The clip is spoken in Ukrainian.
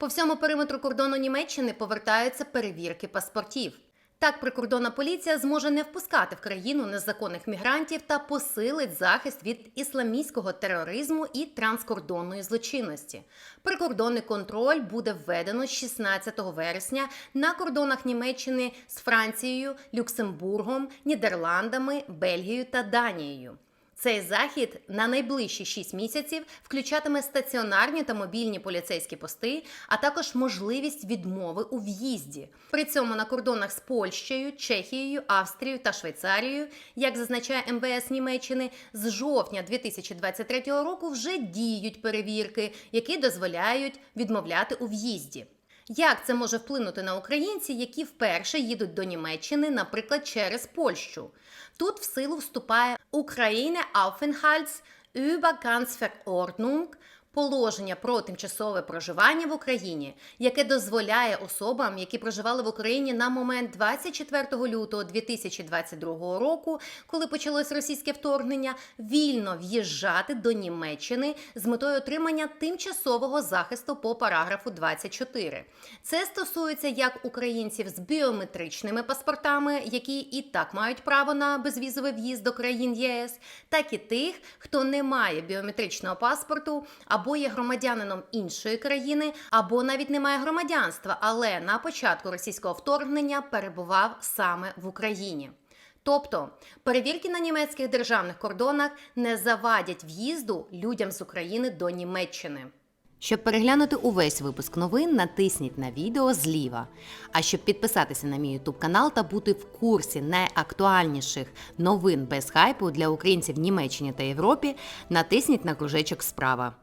По всьому периметру кордону Німеччини повертаються перевірки паспортів. Так, прикордонна поліція зможе не впускати в країну незаконних мігрантів та посилить захист від ісламістського тероризму і транскордонної злочинності. Прикордонний контроль буде введено з 16 вересня на кордонах Німеччини з Францією, Люксембургом, Нідерландами, Бельгією та Данією. Цей захід на найближчі 6 місяців включатиме стаціонарні та мобільні поліцейські пости, а також можливість відмови у в'їзді. При цьому на кордонах з Польщею, Чехією, Австрією та Швейцарією, як зазначає МВС Німеччини, з жовтня 2023 року вже діють перевірки, які дозволяють відмовляти у в'їзді. Як це може вплинути на українців, які вперше їдуть до Німеччини, наприклад, через Польщу? Тут в силу вступає Україна Aufenthalts Übergangsverordnung, положення про тимчасове проживання в Україні, яке дозволяє особам, які проживали в Україні на момент 24 лютого 2022 року, коли почалось російське вторгнення, вільно в'їжджати до Німеччини з метою отримання тимчасового захисту по параграфу 24. Це стосується як українців з біометричними паспортами, які і так мають право на безвізовий в'їзд до країн ЄС, так і тих, хто не має біометричного паспорту або є громадянином іншої країни, або навіть не має громадянства, але на початку російського вторгнення перебував саме в Україні. Тобто перевірки на німецьких державних кордонах не завадять в'їзду людям з України до Німеччини. Щоб переглянути увесь випуск новин, натисніть на відео зліва. А щоб підписатися на мій YouTube канал та бути в курсі найактуальніших новин без хайпу для українців в Німеччині та Європі, натисніть на кружечок справа.